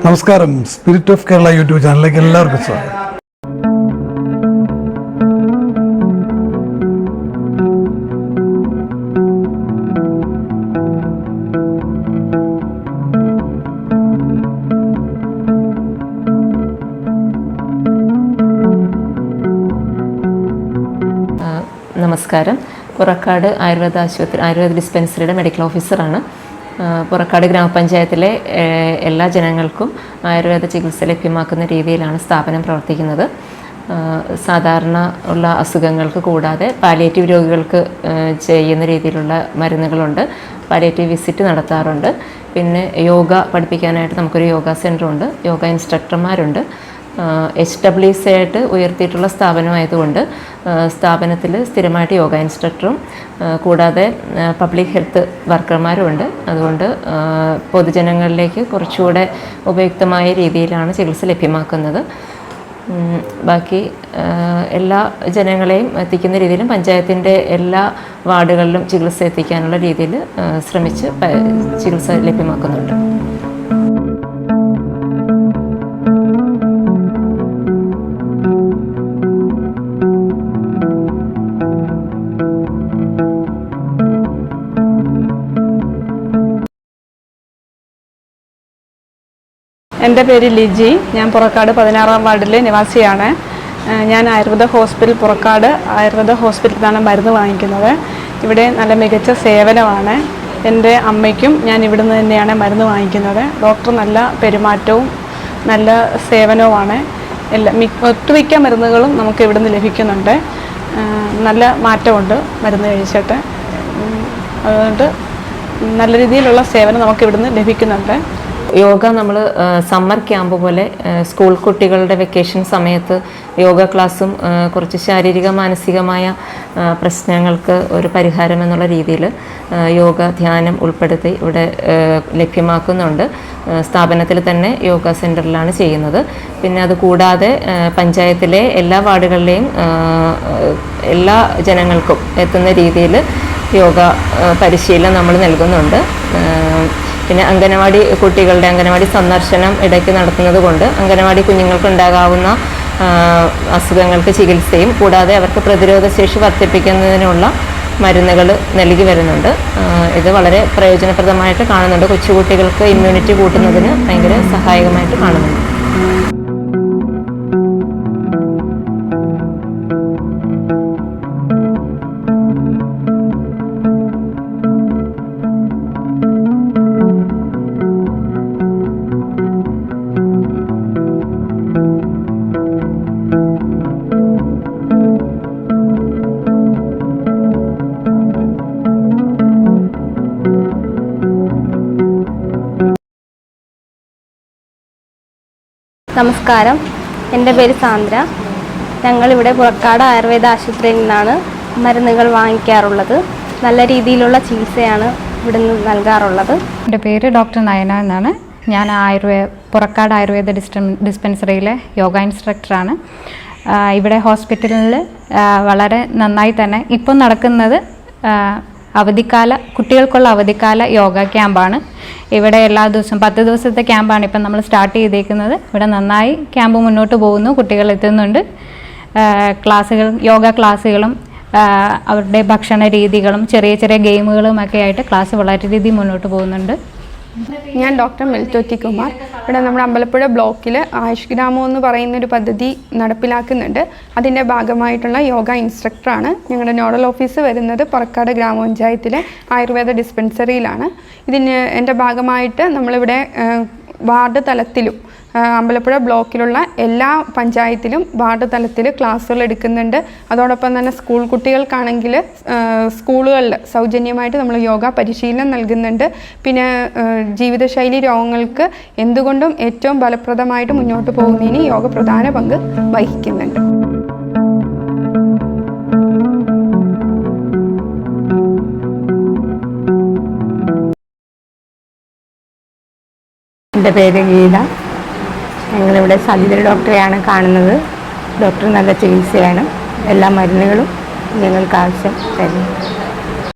നമസ്കാരം. Spirit of Kerala YouTube ചാനലിലേക്ക് എല്ലാവർക്കും സ്വാഗതം. നമസ്കാരം. പുറക്കാട് ആയുർവേദ ആശുപത്രി ആയുർവേദ ഡിസ്പെൻസറിയുടെ മെഡിക്കൽ ഓഫീസറാണ് പുറക്കാട് ഗ്രാമപഞ്ചായത്തിലെ എല്ലാ ജനങ്ങൾക്കും ആയുർവേദ ചികിത്സ ലഭ്യമാക്കുന്ന രീതിയിലാണ് സ്ഥാപനം പ്രവർത്തിക്കുന്നത്. സാധാരണ ഉള്ള അസുഖങ്ങൾക്ക് കൂടാതെ പാലിയേറ്റീവ് രോഗികൾക്ക് ചെയ്യുന്ന രീതിയിലുള്ള മരുന്നുകളുണ്ട്. പാലിയേറ്റീവ് വിസിറ്റ് നടത്താറുണ്ട്. പിന്നെ യോഗ പഠിപ്പിക്കാനായിട്ട് നമുക്കൊരു യോഗ സെന്ററുണ്ട് യോഗ ഇൻസ്ട്രക്ടർമാരുണ്ട്. എച്ച് ഡബ്ല്യു സി ആയിട്ട് ഉയർത്തിയിട്ടുള്ള സ്ഥാപനമായതുകൊണ്ട് സ്ഥാപനത്തിൽ സ്ഥിരമായിട്ട് യോഗ ഇൻസ്ട്രക്ടറും കൂടാതെ പബ്ലിക് ഹെൽത്ത് വർക്കർമാരും ഉണ്ട് അതുകൊണ്ട് പൊതുജനങ്ങളിലേക്ക് കുറച്ചുകൂടെ ഉപയുക്തമായ രീതിയിലാണ് ചികിത്സ ലഭ്യമാക്കുന്നത്. ബാക്കി എല്ലാ ജനങ്ങളെയും എത്തിക്കുന്ന രീതിയിലും പഞ്ചായത്തിന്റെ എല്ലാ വാർഡുകളിലും ചികിത്സ എത്തിക്കാനുള്ള രീതിയിൽ ശ്രമിച്ച് ചികിത്സ ലഭ്യമാക്കുന്നുണ്ട്. എന്റെ പേര് ലിജി. ഞാൻ പുറക്കാട് പതിനാറാം വാർഡിലെ നിവാസിയാണ്. ഞാൻ ആയുർവേദ ഹോസ്പിറ്റൽ പുറക്കാട് ആയുർവേദ ഹോസ്പിറ്റലിൽ നിന്നാണ് മരുന്ന് വാങ്ങിക്കുന്നത്. ഇവിടെ നല്ല മികച്ച സേവനമാണ്. എന്റെ അമ്മയ്ക്കും ഞാൻ ഇവിടുന്ന് തന്നെയാണ് മരുന്ന് വാങ്ങിക്കുന്നത്. ഡോക്ടർ നല്ല പെരുമാറ്റവും നല്ല സേവനവുമാണ്. എല്ലാ ഒട്ടുമിക്ക മരുന്നുകളും നമുക്ക് ഇവിടുന്ന് ലഭിക്കുന്നുണ്ട്. നല്ല മാറ്റമുണ്ട് മരുന്ന് കഴിച്ചിട്ട്. അതുകൊണ്ട് നല്ല രീതിയിലുള്ള സേവനം നമുക്ക് ഇവിടുന്ന് ലഭിക്കുന്നുണ്ട്. യോഗ നമ്മൾ സമ്മർ ക്യാമ്പ് പോലെ സ്കൂൾ കുട്ടികളുടെ വെക്കേഷൻ സമയത്ത് യോഗ ക്ലാസ്സും കുറച്ച് ശാരീരിക മാനസികമായ പ്രശ്നങ്ങൾക്ക് ഒരു പരിഹാരം എന്നുള്ള രീതിയിൽ യോഗ ധ്യാനം ഉൾപ്പെടുത്തി ഇവിടെ ലഭ്യമാക്കുന്നുണ്ട്. സ്ഥാപനത്തിൽ തന്നെ യോഗ സെന്ററിലാണ് ചെയ്യുന്നത്. പിന്നെ അത് കൂടാതെ പഞ്ചായത്തിലെ എല്ലാ വാർഡുകളിലെയും എല്ലാ ജനങ്ങൾക്കും എത്തുന്ന രീതിയിൽ യോഗ പരിശീലനം നമ്മൾ നൽകുന്നുണ്ട്. പിന്നെ അംഗനവാടി കുട്ടികളുടെ അംഗനവാടി സന്ദർശനം ഇടയ്ക്ക് നടത്തുന്നത് കൊണ്ട് അംഗനവാടി കുഞ്ഞുങ്ങൾക്കുണ്ടാകാവുന്ന അസുഖങ്ങൾക്ക് ചികിത്സയും കൂടാതെ അവർക്ക് പ്രതിരോധ ശേഷി വർദ്ധിപ്പിക്കുന്നതിനുള്ള മരുന്നുകൾ നൽകി വരുന്നുണ്ട്. ഇത് വളരെ പ്രയോജനപ്രദമായിട്ട് കാണുന്നുണ്ട്. കൊച്ചുകുട്ടികൾക്ക് ഇമ്മ്യൂണിറ്റി കൂട്ടുന്നതിന് ഭയങ്കര സഹായകമായിട്ട് കാണുന്നുണ്ട്. നമസ്കാരം. എന്റെ പേര് സാന്ദ്ര. ഞങ്ങളിവിടെ പുറക്കാട് ആയുർവേദ ആശുപത്രിയിൽ നിന്നാണ് മരുന്നുകൾ വാങ്ങിക്കാറുള്ളത്. നല്ല രീതിയിലുള്ള ചികിത്സയാണ് ഇവിടെ നിന്ന് നൽകാറുള്ളത്. എന്റെ പേര് ഡോക്ടർ നയന എന്നാണ്. ഞാൻ ആയുർവേദ പുറക്കാട് ആയുർവേദ ഡിസ്പെൻസറിയിലെ യോഗ ഇൻസ്ട്രക്ടറാണ്. ഇവിടെ ഹോസ്പിറ്റലിൽ വളരെ നന്നായി തന്നെ ഇപ്പം നടക്കുന്നത് അവധിക്കാല കുട്ടികൾക്കുള്ള അവധിക്കാല യോഗ ക്യാമ്പാണ്. ഇവിടെ എല്ലാ ദിവസവും പത്ത് ദിവസത്തെ ക്യാമ്പാണ് ഇപ്പം നമ്മൾ സ്റ്റാർട്ട് ചെയ്തേക്കുന്നത്. ഇവിടെ നന്നായി ക്യാമ്പ് മുന്നോട്ട് പോകുന്നു കുട്ടികൾ എത്തുന്നുണ്ട്. ക്ലാസ്സുകൾ യോഗ ക്ലാസ്സുകളും അവരുടെ ഭക്ഷണ രീതികളും ചെറിയ ചെറിയ ഗെയിമുകളും ഒക്കെ ആയിട്ട് ക്ലാസ് വളരെ രീതിയിൽ മുന്നോട്ട് പോകുന്നുണ്ട്. ഞാൻ ഡോക്ടർ മിൽത്തോറ്റി കുമാർ. ഇവിടെ നമ്മുടെ അമ്പലപ്പുഴ ബ്ലോക്കിൽ ആയുഷ് ഗ്രാമം എന്ന് പറയുന്ന ഒരു പദ്ധതി നടപ്പിലാക്കുന്നുണ്ട്. അതിന്റെ ഭാഗമായിട്ടുള്ള യോഗ ഇൻസ്ട്രക്ടറാണ്. ഞങ്ങളുടെ നോഡൽ ഓഫീസ് വരുന്നത് പുറക്കാട് ഗ്രാമപഞ്ചായത്തിലെ ആയുർവേദ ഡിസ്പെൻസറിയിലാണ്. ഇതിന് എന്റെ ഭാഗമായിട്ട് നമ്മളിവിടെ വാർഡ് തലത്തിലും അമ്പലപ്പുഴ ബ്ലോക്കിലുള്ള എല്ലാ പഞ്ചായത്തിലും വാർഡ് തലത്തിൽ ക്ലാസ്സുകൾ എടുക്കുന്നുണ്ട്. അതോടൊപ്പം തന്നെ സ്കൂൾ കുട്ടികൾക്കാണെങ്കിൽ സ്കൂളുകളിൽ സൗജന്യമായിട്ട് നമ്മൾ യോഗ പരിശീലനം നൽകുന്നുണ്ട്. പിന്നെ ജീവിതശൈലി രോഗങ്ങൾക്ക് എന്തുകൊണ്ടും ഏറ്റവും ഫലപ്രദമായിട്ട് മുന്നോട്ട് പോകുന്നതിന് യോഗ പ്രധാന പങ്ക് വഹിക്കുന്നുണ്ട്. എന്റെ പേര് ഗീത. ഞങ്ങളിവിടെ സജിത ഡോക്ടറെയാണ് കാണുന്നത്. ഡോക്ടർ നല്ല ചികിത്സയാണ്. എല്ലാ മരുന്നുകളും ഞങ്ങൾക്ക് ആവശ്യം തരുന്നു.